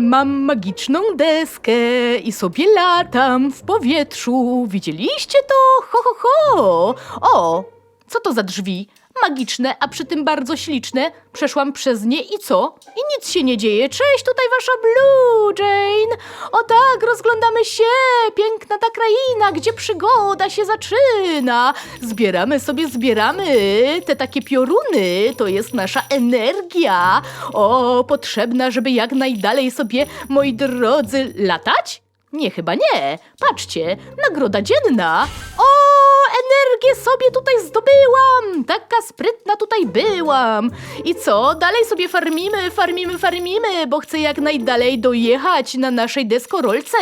Mam magiczną deskę i sobie latam w powietrzu. Widzieliście to? Ho, ho, ho! O, co to za drzwi? Magiczne, a przy tym bardzo śliczne. Przeszłam przez nie i co? I nic się nie dzieje. Cześć, tutaj wasza Blue Jane. O tak, rozglądamy się. Piękna ta kraina, gdzie przygoda się zaczyna. Zbieramy sobie, zbieramy te takie pioruny. To jest nasza energia. O, potrzebna, żeby jak najdalej sobie, moi drodzy, latać? Nie, chyba nie. Patrzcie, nagroda dzienna. O, energię sobie tutaj zdobyłam. Taka sprytna tutaj byłam. I co? Dalej sobie farmimy, farmimy, farmimy, bo chcę jak najdalej dojechać na naszej deskorolce.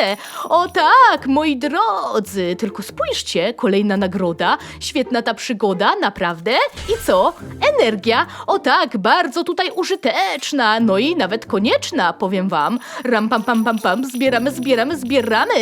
O tak, moi drodzy. Tylko spójrzcie, kolejna nagroda. Świetna ta przygoda, naprawdę. I co? Energia. O tak, bardzo tutaj użyteczna. No i nawet konieczna, powiem wam. Ram, pam, pam, pam, pam. Zbieramy, zbieramy, zbieramy.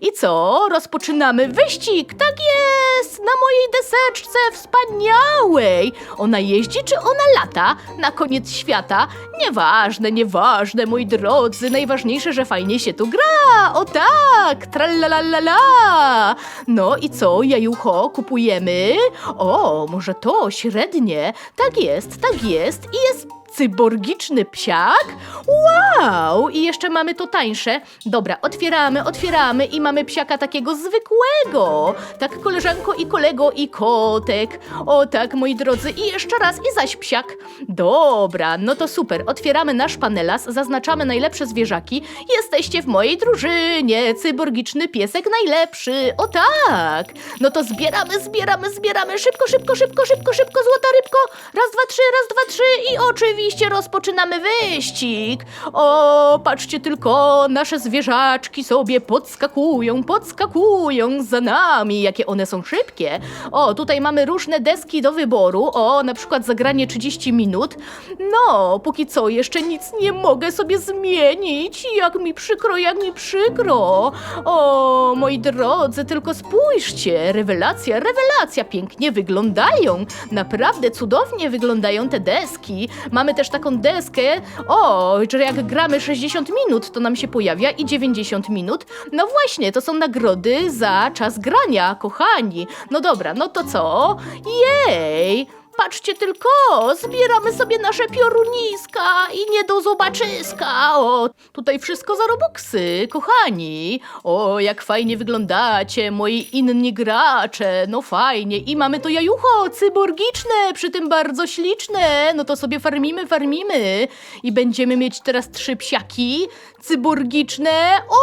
I co? Rozpoczynamy wyścig. Tak jest! Na mojej deseczce wspaniałej. Ona jeździ czy ona lata? Na koniec świata? Nieważne, nieważne, moi drodzy. Najważniejsze, że fajnie się tu gra. O tak! Tralalala! No i co, jajucho, kupujemy? O, może to, średnie. Tak jest, tak jest. I jest cyborgiczny psiak? Wow! I jeszcze mamy to tańsze. Dobra, otwieramy, otwieramy i mamy psiaka takiego zwykłego. Tak, koleżanko i kolego i kotek. O tak, moi drodzy, i jeszcze raz i zaś psiak. Dobra, no to super. Otwieramy nasz panelas, zaznaczamy najlepsze zwierzaki. Jesteście w mojej drużynie. Cyborgiczny piesek najlepszy. O tak! No to zbieramy, zbieramy, zbieramy. Szybko, szybko, szybko, szybko, szybko, złota rybko. Raz, dwa, trzy, raz, dwa, trzy i oczywiście rozpoczynamy wyścig. O, patrzcie tylko, nasze zwierzaczki sobie podskakują, podskakują za nami, jakie one są szybkie. O, tutaj mamy różne deski do wyboru. O, na przykład zagranie 30 minut. No, póki co jeszcze nic nie mogę sobie zmienić. Jak mi przykro, jak mi przykro. O, moi drodzy, tylko spójrzcie. Rewelacja, rewelacja. Pięknie wyglądają. Naprawdę cudownie wyglądają te deski. Mamy też taką deskę. O, że jak gramy 60 minut, to nam się pojawia i 90 minut. No właśnie, to są nagrody za czas grania, kochani. No dobra, no to co? Jej! Patrzcie tylko, zbieramy sobie nasze pioruniska i nie do zobaczyska. O, tutaj wszystko za robuxy, kochani. O, jak fajnie wyglądacie, moi inni gracze. No fajnie. I mamy to jajucho cyborgiczne, przy tym bardzo śliczne. No to sobie farmimy, farmimy. I będziemy mieć teraz trzy psiaki cyborgiczne. O,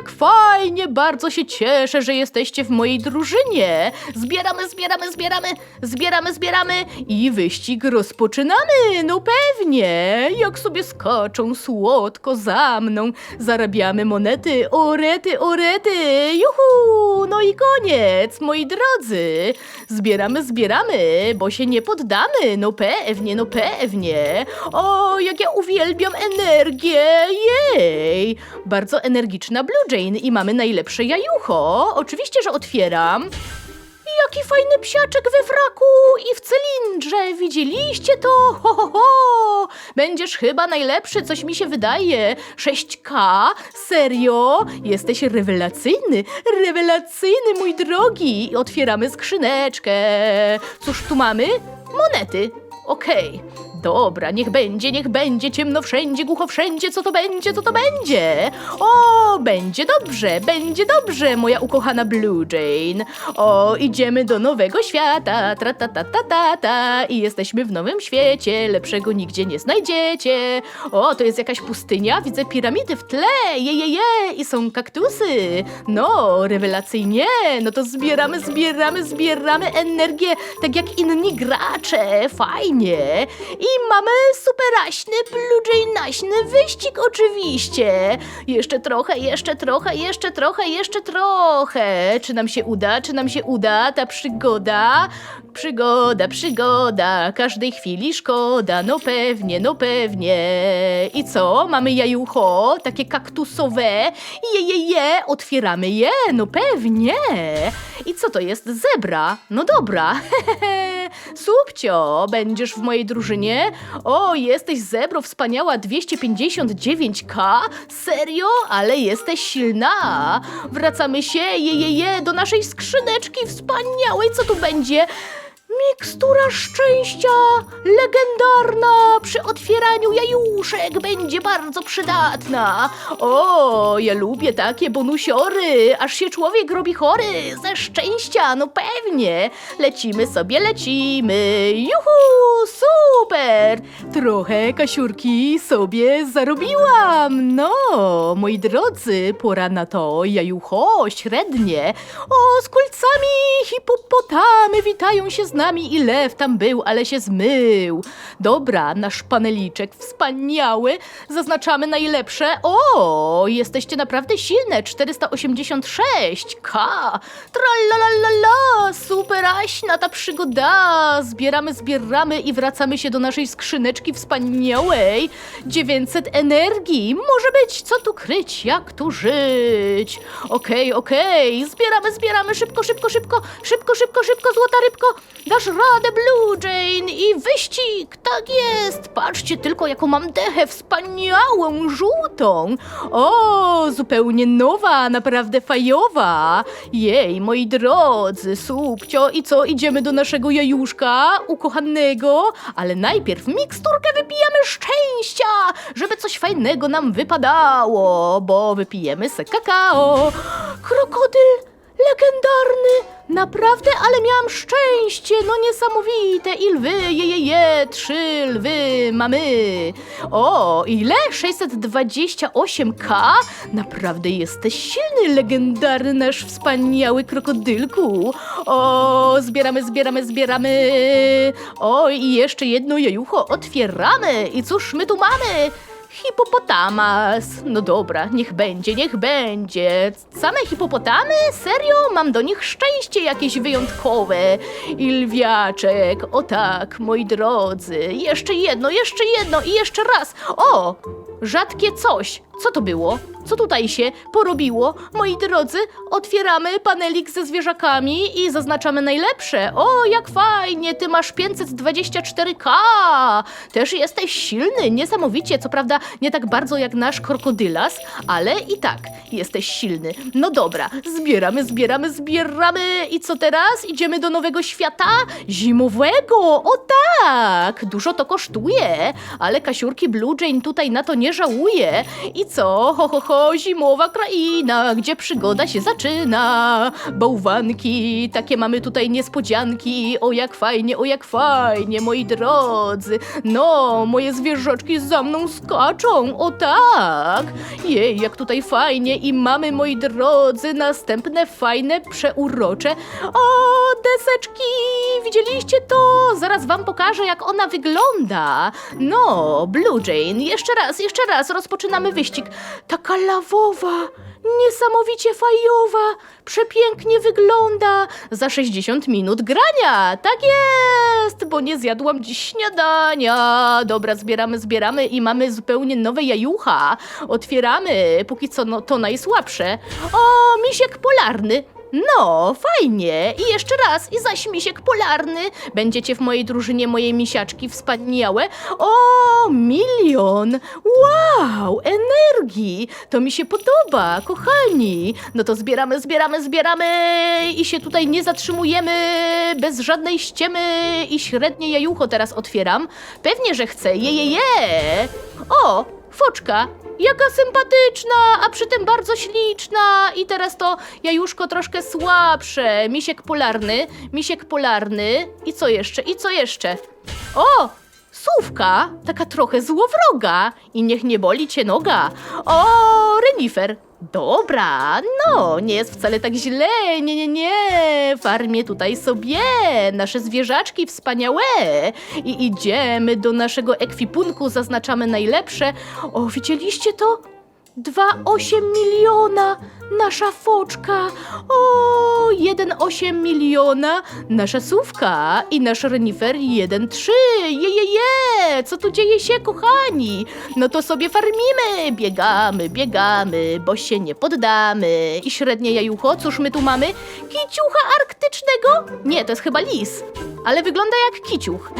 jak fajnie, bardzo się cieszę, że jesteście w mojej drużynie. Zbieramy, zbieramy, zbieramy, zbieramy, zbieramy i wyścig rozpoczynamy. No pewnie, jak sobie skaczą słodko za mną. Zarabiamy monety, orety, orety. Juhu, no i koniec, moi drodzy. Zbieramy, zbieramy, bo się nie poddamy. No pewnie, no pewnie. O, jak ja uwielbiam energię. Jej, bardzo energiczna Blue Jane i mamy najlepsze jajucho. Oczywiście, że otwieram. Jaki fajny psiaczek we fraku i w cylindrze. Widzieliście to? Ho, ho, ho. Będziesz chyba najlepszy, coś mi się wydaje. 6K? Serio? Jesteś rewelacyjny, rewelacyjny, mój drogi. Otwieramy skrzyneczkę. Cóż tu mamy? Monety. Okej. Dobra, niech będzie, niech będzie, ciemno wszędzie, głucho wszędzie, co to będzie, co to będzie? O, będzie dobrze, będzie dobrze, moja ukochana Blue Jane. O, idziemy do nowego świata, tra ta ta ta ta ta i jesteśmy w nowym świecie, lepszego nigdzie nie znajdziecie. O, to jest jakaś pustynia, widzę piramidy w tle, je, je, je, i są kaktusy. No, rewelacyjnie, no to zbieramy, zbieramy, zbieramy energię, tak jak inni gracze, fajnie. I mamy superaśny, Blue naśny wyścig oczywiście. Jeszcze trochę, jeszcze trochę, jeszcze trochę, jeszcze trochę. Czy nam się uda, czy nam się uda ta przygoda? Przygoda, przygoda, każdej chwili szkoda, no pewnie, no pewnie. I co? Mamy jajucho, takie kaktusowe. Je, je, je, otwieramy je, no pewnie. I co to jest? Zebra? No dobra, Subcio, będziesz w mojej drużynie? O, jesteś zebro, wspaniała 259k? Serio? Ale jesteś silna. Wracamy się, je, je, je, do naszej skrzyneczki wspaniałej. Co tu będzie? Mikstura szczęścia, legendarna, przy otwieraniu jajuszek będzie bardzo przydatna. O, ja lubię takie bonusiory, aż się człowiek robi chory ze szczęścia, no pewnie. Lecimy sobie, lecimy. Juhu, super! Trochę kasiurki sobie zarobiłam. No, moi drodzy, pora na to jajucho średnie. O, z kulcami hipopotamy witają się z nami i lew tam był, ale się zmył. Dobra, nasz paneliczek wspaniały. Zaznaczamy najlepsze. O, jesteście naprawdę silne. 486k. Tralalala, superaśna ta przygoda. Zbieramy, zbieramy i wracamy się do naszej skrzyneczki wspaniałej. 900 energii. Może być, co tu kryć, jak tu żyć. Okej, okej, zbieramy, zbieramy, szybko, szybko, szybko, szybko, szybko, szybko, złota rybko. Dasz radę, Blue Jane i wyścig, tak jest. Patrzcie tylko, jaką mam dechę wspaniałą, żółtą. O, zupełnie nowa, naprawdę fajowa. Jej, moi drodzy, subcio, i co, idziemy do naszego jajuszka ukochanego? Ale najpierw miksturkę wypijamy szczęścia, żeby coś fajnego nam wypadało, bo wypijemy se kakao. Krokodyl! Legendarny! Naprawdę, ale miałam szczęście! No niesamowite! I lwy, je, je, je, trzy lwy mamy! O, ile? 628k? Naprawdę jesteś silny, legendarny nasz wspaniały krokodylku! O, zbieramy, zbieramy, zbieramy! O, i jeszcze jedno jajucho otwieramy! I cóż my tu mamy? Hipopotamas. No dobra, niech będzie, niech będzie. Same hipopotamy? Serio? Mam do nich szczęście jakieś wyjątkowe. I lwiaczek. O tak, moi drodzy. Jeszcze jedno, jeszcze jedno i jeszcze raz. O! Rzadkie coś. Co to było? Co tutaj się porobiło? Moi drodzy, otwieramy panelik ze zwierzakami i zaznaczamy najlepsze. O, jak fajnie, ty masz 524k. Też jesteś silny, niesamowicie. Co prawda, nie tak bardzo jak nasz krokodylas, ale i tak jesteś silny. No dobra, zbieramy, zbieramy, zbieramy. I co teraz? Idziemy do nowego świata? Zimowego! O tak! Dużo to kosztuje, ale kasiurki Blue Jane tutaj na to nie żałuje. I co? Ho, ho, ho, zimowa kraina, gdzie przygoda się zaczyna. Bałwanki, takie mamy tutaj niespodzianki. O jak fajnie, o jak fajnie, moi drodzy. No, moje zwierzoczki za mną skaczą, o tak. Jej, jak tutaj fajnie i mamy, moi drodzy, następne fajne, przeurocze. O, deseczki, widzieliście to? Zaraz wam pokażę, jak ona wygląda. No, Blue Jane, jeszcze raz, jeszcze raz, rozpoczynamy wyścig. Taka lawowa, niesamowicie fajowa, przepięknie wygląda. Za 60 minut grania, tak jest, bo nie zjadłam dziś śniadania. Dobra, zbieramy, zbieramy i mamy zupełnie nowe jajucha. Otwieramy, póki co no, to najsłabsze. O, misiek polarny. No, fajnie. I jeszcze raz, i zaś misiek polarny. Będziecie w mojej drużynie, moje misiaczki wspaniałe. O, milion! Wow, energii! To mi się podoba, kochani. No to zbieramy, zbieramy, zbieramy i się tutaj nie zatrzymujemy bez żadnej ściemy i średnie jajucho teraz otwieram. Pewnie, że chcę. Je, je, je. O, foczka. Jaka sympatyczna, a przy tym bardzo śliczna. I teraz to jajuszko troszkę słabsze. Misiek polarny, misiek polarny. I co jeszcze? I co jeszcze? O! Słówka, taka trochę złowroga i niech nie boli cię noga. O, renifer. Dobra, no, nie jest wcale tak źle, nie, nie, nie. Farmię tutaj sobie nasze zwierzaczki wspaniałe. I idziemy do naszego ekwipunku, zaznaczamy najlepsze. O, widzieliście to? 2,8 miliona nasza foczka. O, 1,8 miliona nasza sówka i nasz renifer 1,3. Je, je, je, co tu dzieje się, kochani? No to sobie farmimy, biegamy, biegamy, bo się nie poddamy. I średnie jajucho, cóż my tu mamy? Kiciucha arktycznego? Nie, to jest chyba lis. Ale wygląda jak kiciuch.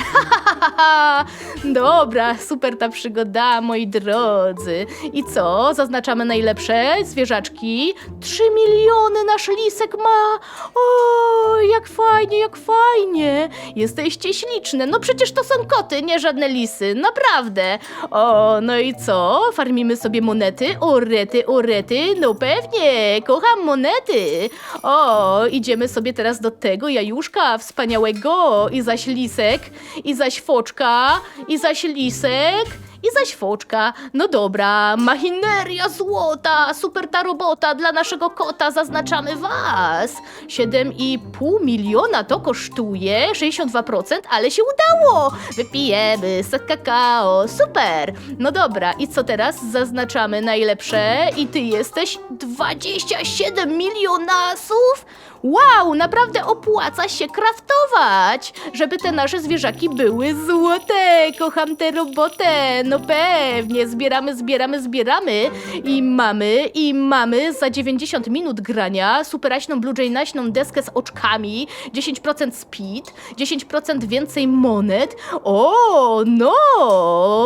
Dobra, super ta przygoda, moi drodzy. I co? Zaznaczamy najlepsze zwierzaczki. Trzy miliony nasz lisek ma. O, jak fajnie, jak fajnie. Jesteście śliczne. No przecież to są koty, nie żadne lisy. Naprawdę. O, no i co? Farmimy sobie monety? Orety, orety? No pewnie. Kocham monety. O, idziemy sobie teraz do tego jajuszka wspaniałego. I zaś lisek, i zaś foczka, i zaś lisek. I zaś foczka. No dobra, machineria złota, super ta robota dla naszego kota, zaznaczamy was. 7,5 miliona to kosztuje, 62%, ale się udało. Wypijemy z kakao, super. No dobra, i co teraz? Zaznaczamy najlepsze i ty jesteś 27 milionasów? Wow, naprawdę opłaca się kraftować, żeby te nasze zwierzaki były złote. Kocham tę robotę. No pewnie, zbieramy, zbieramy, zbieramy i mamy, i mamy za 90 minut grania superaśną Blue Jay naśną deskę z oczkami, 10% speed, 10% więcej monet. O, no,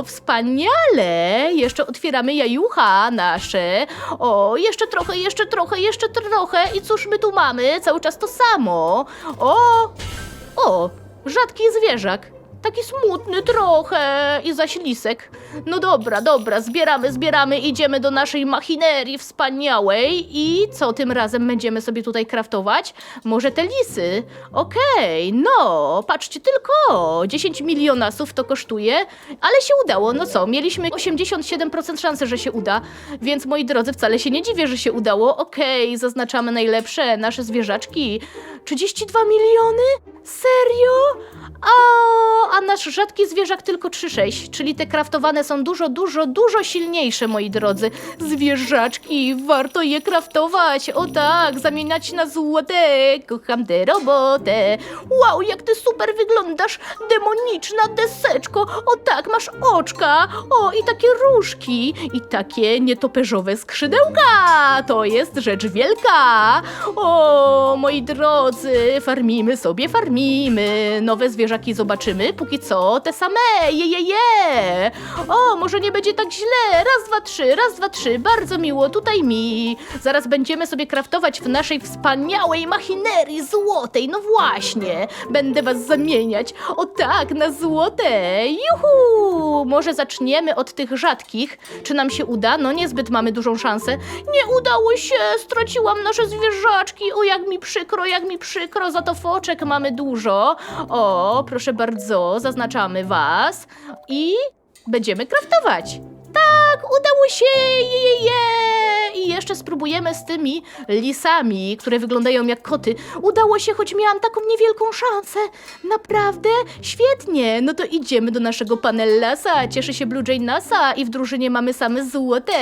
wspaniale. Jeszcze otwieramy jajucha nasze. O, jeszcze trochę, jeszcze trochę, jeszcze trochę. I cóż my tu mamy? Cały czas to samo. O, o, rzadki zwierzak. Taki smutny trochę i zaś lisek. No dobra, dobra, zbieramy, zbieramy, idziemy do naszej machinerii wspaniałej i co tym razem będziemy sobie tutaj kraftować? Może te lisy? Okej, no, patrzcie tylko, 10 milionasów to kosztuje, ale się udało, no co, mieliśmy 87% szansy, że się uda, więc moi drodzy, wcale się nie dziwię, że się udało. Okej, zaznaczamy najlepsze, nasze zwierzaczki. 32 miliony? Serio? A, a nasz rzadki zwierzak tylko 3,6, czyli te kraftowane są dużo, dużo, dużo silniejsze, moi drodzy. Zwierzaczki, warto je kraftować. O tak, zamieniać na złote. Kocham tę robotę. Wow, jak ty super wyglądasz, demoniczna deseczko. O tak, masz oczka. O, i takie różki. I takie nietoperzowe skrzydełka. To jest rzecz wielka. O, moi drodzy, farmimy sobie, farmimy. Nowe zwierzaki zobaczymy. Póki co te same. Je, je, je. O, może nie będzie tak źle. Raz, dwa, trzy, raz, dwa, trzy. Bardzo miło, tutaj mi. Zaraz będziemy sobie kraftować w naszej wspaniałej machinerii złotej. No właśnie, będę was zamieniać. O tak, na złote. Juhu! Może zaczniemy od tych rzadkich. Czy nam się uda? No niezbyt mamy dużą szansę. Nie udało się, straciłam nasze zwierzaczki. O, jak mi przykro, jak mi przykro. Za to foczek mamy dużo. O, proszę bardzo, zaznaczamy was. I będziemy kraftować. Tak, udało się! Je. I jeszcze spróbujemy z tymi lisami, które wyglądają jak koty. Udało się, choć miałam taką niewielką szansę. Naprawdę? Świetnie! No to idziemy do naszego panellasa. Cieszy się Blue Jay NASA i w drużynie mamy same złote.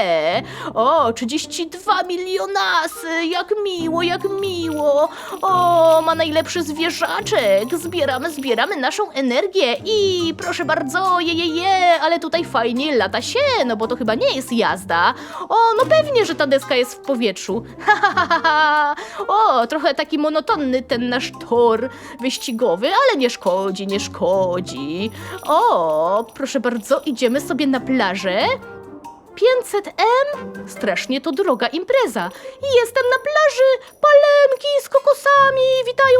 O, 32 milionasy! Jak miło, jak miło! O, ma najlepszy zwierzaczek! Zbieramy, zbieramy naszą energię i proszę bardzo, je, je, je, ale tutaj fajnie lata się, no bo to chyba nie jest jazda. O, no pewnie, że ta deska jest w powietrzu. O, trochę taki monotonny ten nasz tor wyścigowy, ale nie szkodzi, nie szkodzi. O, proszę bardzo, idziemy sobie na plażę. 500M? Strasznie to droga impreza. Jestem na plaży. Palemki z kokosami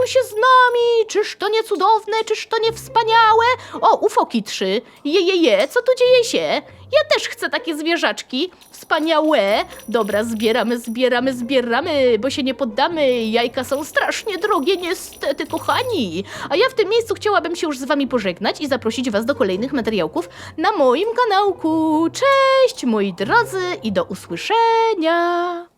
się z nami. Czyż to nie cudowne, czyż to nie wspaniałe? O, ufoki trzy. Je, je, je, co tu dzieje się? Ja też chcę takie zwierzaczki. Wspaniałe. Dobra, zbieramy, zbieramy, zbieramy, bo się nie poddamy. Jajka są strasznie drogie, niestety, kochani. A ja w tym miejscu chciałabym się już z wami pożegnać i zaprosić was do kolejnych materiałków na moim kanałku. Cześć, moi drodzy, i do usłyszenia.